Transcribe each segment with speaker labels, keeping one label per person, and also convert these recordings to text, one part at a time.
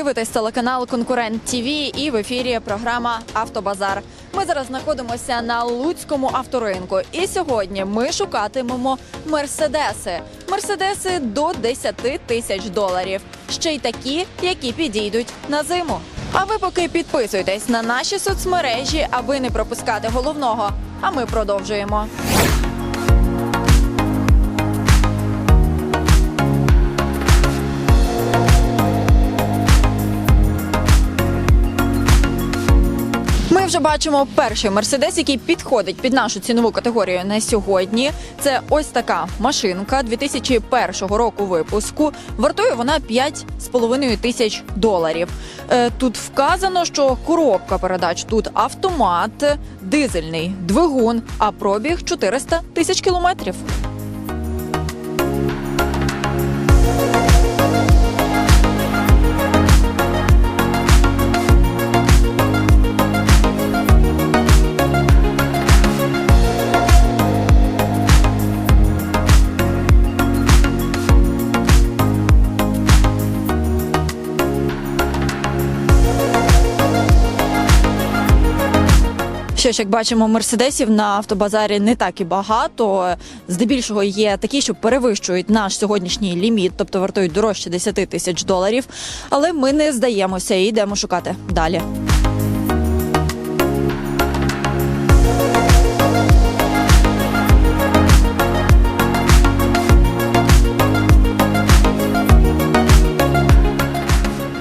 Speaker 1: дивитесь телеканал Конкурент ТВ і в ефірі програма Автобазар. Ми зараз знаходимося на Луцькому авторинку. І сьогодні ми шукатимемо мерседеси. Мерседеси до 10 тисяч доларів. Ще й такі, які підійдуть на зиму. А ви поки підписуйтесь на наші соцмережі, аби не пропускати головного. А ми продовжуємо. Вже бачимо перший мерседес, який підходить під нашу цінову категорію на сьогодні. Це ось така машинка 2001 року випуску. Вартує вона 5,5 тисяч доларів. Е, Тут вказано, що коробка передач тут автомат, дизельний двигун, а пробіг 400 тисяч кілометрів. Що ж, як бачимо, мерседесів на автобазарі не так і багато. Здебільшого є такі, що перевищують наш сьогоднішній ліміт, тобто вартують дорожче 10 тисяч доларів. Але ми не здаємося і йдемо шукати далі.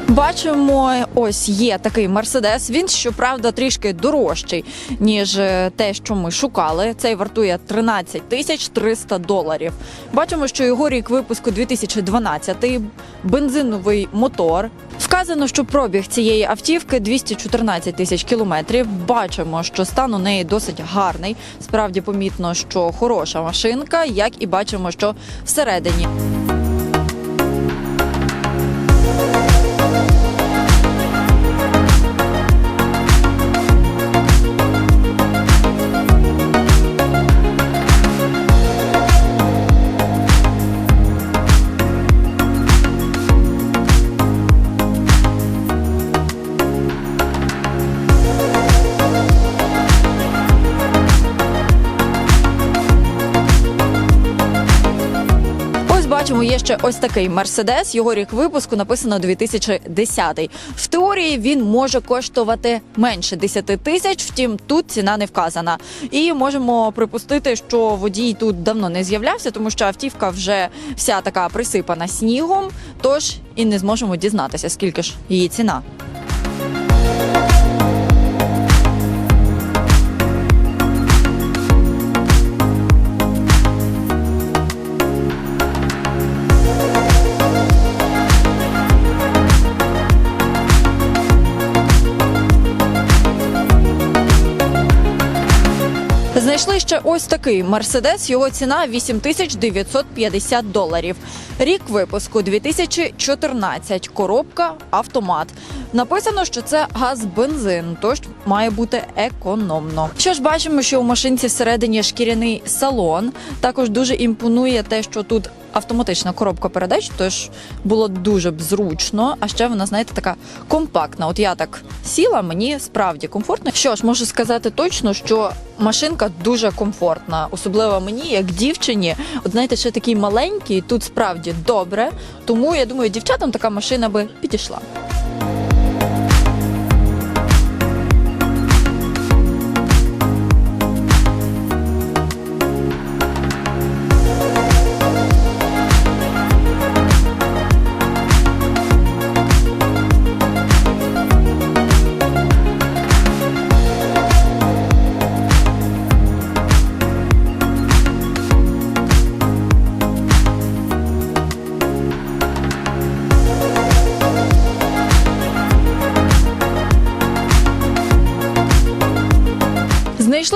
Speaker 1: Бачимо, ось є такий мерседес. Він щоправда трішки дорожчий ніж е, те, що ми шукали. Цей вартує 13 тисяч 300 доларів. Бачимо, що його рік випуску 2012, бензиновий мотор. Вказано, що пробіг цієї автівки 214 тисяч кілометрів. Бачимо, що стан у неї досить гарний. Справді помітно, що хороша машинка, як і бачимо, що всередині. Ще ось такий мерседес. Його рік випуску написано 2010. В теорії він може коштувати менше 10 тисяч, втім тут ціна не вказана. І можемо припустити, що водій тут давно не з'являвся, тому що автівка вже вся така присипана снігом. Тож і не зможемо дізнатися, скільки ж її ціна. Знайшли ще ось такий мерседес. Його ціна 8950 доларів. Рік випуску 2014. Коробка автомат. Написано, що це газ-бензин, тож має бути економно. Що ж бачимо, що у машинці всередині шкіряний салон. Також дуже імпонує те, що тут автоматична коробка передач, тож було дуже б зручно. А ще вона, знаєте, така компактна. От я так сіла, мені справді комфортно. Що ж, можу сказати точно, що машинка дуже комфортна, особливо мені, як дівчині. От знаєте, ще такий маленький, тут справді добре. Тому я думаю, дівчатам така машина би підійшла.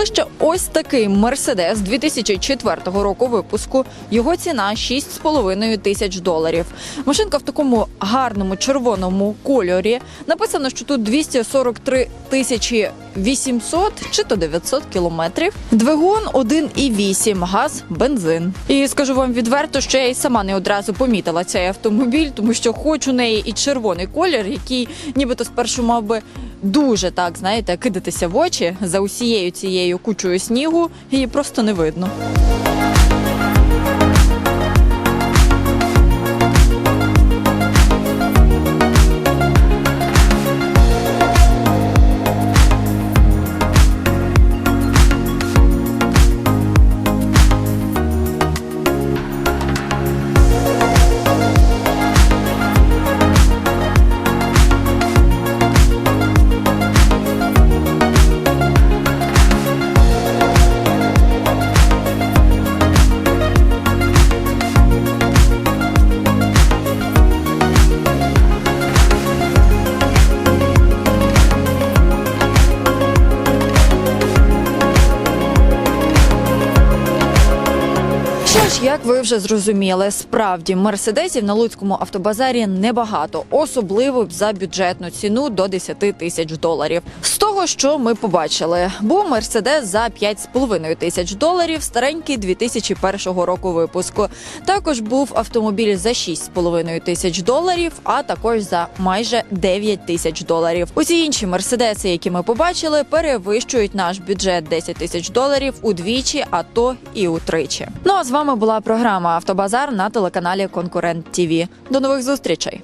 Speaker 1: mucho ось такий Мерседес 2004 року випуску. Його ціна 6,5 тисяч доларів. Машинка в такому гарному червоному кольорі. Написано, що тут 243 тисячі 800 чи то 900 кілометрів. Двигун 1,8, газ, бензин. І скажу вам відверто, що я і сама не одразу помітила цей автомобіль, тому що хоч у неї і червоний колір, який нібито спершу мав би дуже так, знаєте, кидатися в очі за усією цією кучою снігу, її просто не видно. Як ви вже зрозуміли, справді мерседесів на луцькому автобазарі небагато, особливо за бюджетну ціну до 10 тисяч доларів. Того, що ми побачили, був мерседес за 5,5 тисяч доларів, старенький 2001 року випуску. Також був автомобіль за 6,5 тисяч доларів, а також за майже 9 тисяч доларів. Усі інші мерседеси, які ми побачили, перевищують наш бюджет 10 тисяч доларів удвічі, а то і утричі. Ну а з вами була програма Автобазар на телеканалі Конкурент ТІВІ. До нових зустрічей.